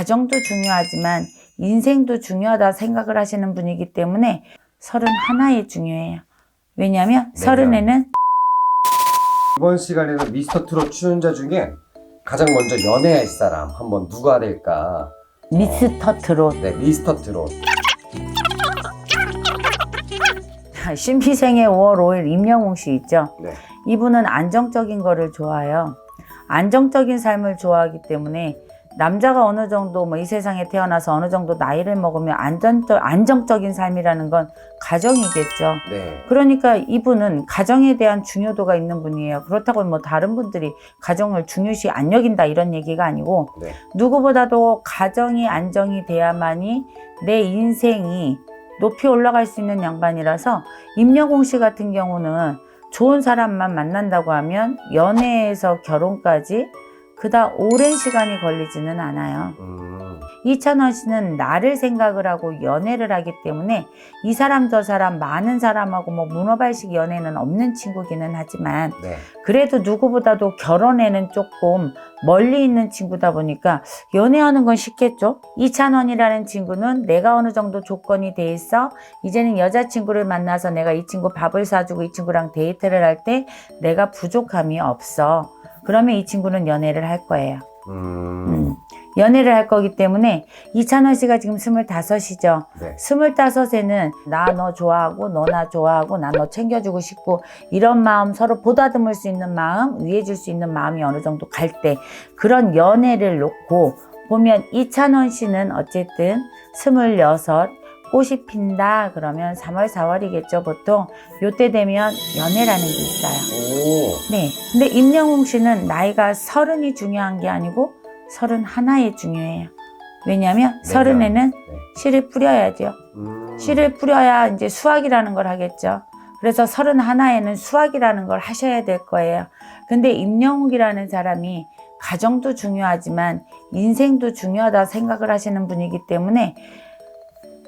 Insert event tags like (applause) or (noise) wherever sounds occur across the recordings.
가정도 중요하지만 인생도 중요하다 생각을 하시는 분이기 때문에 서른 하나에 중요해요. 왜냐하면 네, 서른에는 이번 시간에는 미스터 트롯 출연자 중에 가장 먼저 연애할 사람 한번 누가 될까? 미스터 트롯 네, 미스터 트롯. 신비생의 5월 5일 임영웅 씨 있죠. 네. 이분은 안정적인 거를 좋아해요. 안정적인 삶을 좋아하기 때문에 남자가 어느 정도 뭐 이 세상에 태어나서 어느 정도 나이를 먹으면 안전적 안정적인 삶이라는 건 가정이겠죠. 네. 그러니까 이분은 가정에 대한 중요도가 있는 분이에요. 그렇다고 뭐 다른 분들이 가정을 중요시 안 여긴다 이런 얘기가 아니고 네. 누구보다도 가정이 안정이 돼야만이 내 인생이 높이 올라갈 수 있는 양반이라서 임영웅 씨 같은 경우는 좋은 사람만 만난다고 하면 연애에서 결혼까지 그다 오랜 시간이 걸리지는 않아요. 음. 이찬원 씨는 나를 생각을 하고 연애를 하기 때문에 이 사람 저 사람 많은 사람하고 뭐 문어발식 연애는 없는 친구기는 하지만 네. 그래도 누구보다도 결혼에는 조금 멀리 있는 친구다 보니까 연애하는 건 쉽겠죠. 이찬원이라는 친구는 내가 어느 정도 조건이 돼 있어 이제는 여자친구를 만나서 내가 이 친구 밥을 사주고 이 친구랑 데이트를 할 때 내가 부족함이 없어. 그러면 이 친구는 연애를 할 거예요. 음. 음. 연애를 할 거기 때문에 이찬원 씨가 지금 스물다섯이죠. 네. 스물다섯에는 나 너 좋아하고 너 나 좋아하고 나 너 챙겨주고 싶고 이런 마음 서로 보다듬을 수 있는 마음 위해줄 수 있는 마음이 어느 정도 갈 때 그런 연애를 놓고 보면 이찬원 씨는 어쨌든 스물여섯 꽃이 핀다 그러면 3월 4월이겠죠 보통 요때 되면 연애라는 게 있어요. 오. 네. 근데 임영웅 씨는 나이가 서른이 중요한 게 아니고 서른 하나에 중요해요. 왜냐하면 네, 서른에는 네. 씨를 뿌려야죠. 음. 씨를 뿌려야 이제 수학이라는 걸 하겠죠. 그래서 서른 하나에는 수학이라는 걸 하셔야 될 거예요. 근데 임영웅이라는 사람이 가정도 중요하지만 인생도 중요하다 생각을 하시는 분이기 때문에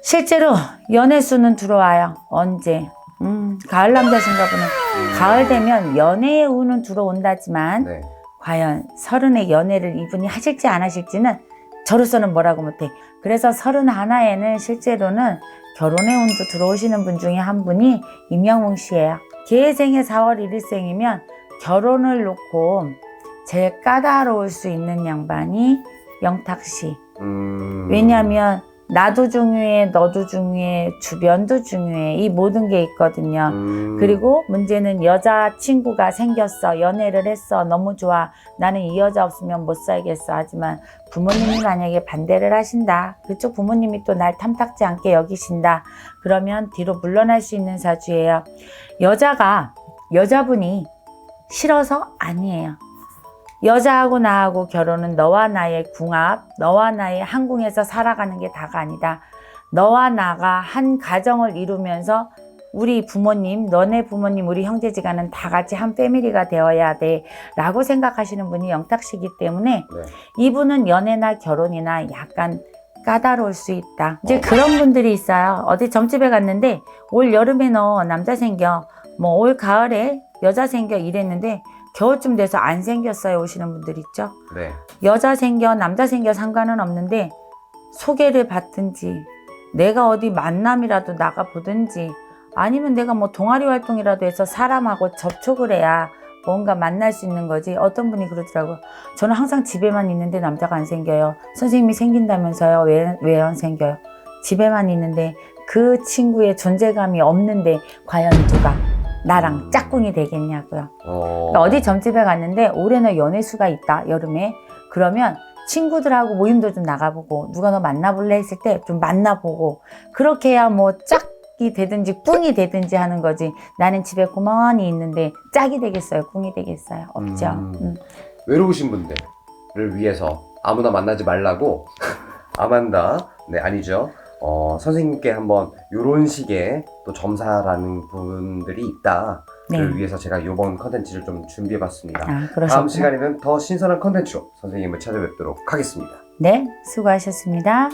실제로 연애 수는 들어와요. 언제? 음, 가을 남자신가 보네. 가을 되면 연애의 운은 들어온다지만 네. 과연 서른의 연애를 이분이 하실지 안 하실지는 저로서는 뭐라고 못해. 그래서 서른 하나에는 실제로는 결혼의 운도 들어오시는 분 중에 한 분이 임영웅 씨예요. 계생의 4월 1일생이면 결혼을 놓고 제일 까다로울 수 있는 양반이 영탁 씨. 음. 왜냐하면 나도 중요해, 너도 중요해, 주변도 중요해. 이 모든 게 있거든요. 음. 그리고 문제는 여자친구가 생겼어. 연애를 했어. 너무 좋아. 나는 이 여자 없으면 못 살겠어. 하지만 부모님이 만약에 반대를 하신다. 그쪽 부모님이 또 날 탐탁지 않게 여기신다. 그러면 뒤로 물러날 수 있는 사주예요. 여자가, 여자분이 싫어서 아니에요. 여자하고 나하고 결혼은 너와 나의 궁합, 너와 나의 한궁에서 살아가는 게 다가 아니다. 너와 나가 한 가정을 이루면서 우리 부모님, 너네 부모님, 우리 형제지간은 다 같이 한 패밀리가 되어야 돼. 라고 생각하시는 분이 영탁 씨이기 때문에 네. 이분은 연애나 결혼이나 약간 까다로울 수 있다. 이제 그런 분들이 있어요. 어디 점집에 갔는데 올 여름에 너 남자 생겨. 뭐 올 가을에 여자 생겨 이랬는데 겨울쯤 돼서 안 생겼어요 오시는 분들 있죠. 네. 여자 생겨 남자 생겨 상관은 없는데 소개를 받든지 내가 어디 만남이라도 나가 보든지 아니면 내가 뭐 동아리 활동이라도 해서 사람하고 접촉을 해야 뭔가 만날 수 있는 거지. 어떤 분이 그러더라고 저는 항상 집에만 있는데 남자가 안 생겨요. 선생님이 생긴다면서요. 왜 왜 안 생겨요? 집에만 있는데 그 친구의 존재감이 없는데 과연 누가 나랑 짝꿍이 되겠냐고요. 어. 그러니까 어디 점집에 갔는데 올해는 연애수가 있다 여름에. 그러면 친구들하고 모임도 좀 나가보고 누가 너 만나볼래 했을 때 좀 만나보고 그렇게 해야 뭐 짝이 되든지 꿍이 되든지 하는 거지. 나는 집에 고만히 있는데 짝이 되겠어요? 꿍이 되겠어요? 없죠. 음. 음. 외로우신 분들을 위해서 아무나 만나지 말라고. (laughs) 아만다. 네 아니죠 어 선생님께 한번 요런 식의 또 점사라는 분들이 있다. 네. 를 위해서 제가 이번 컨텐츠를 좀 준비해봤습니다. 아 다음 시간에는 더 신선한 컨텐츠로 선생님을 찾아뵙도록 하겠습니다. 네 수고하셨습니다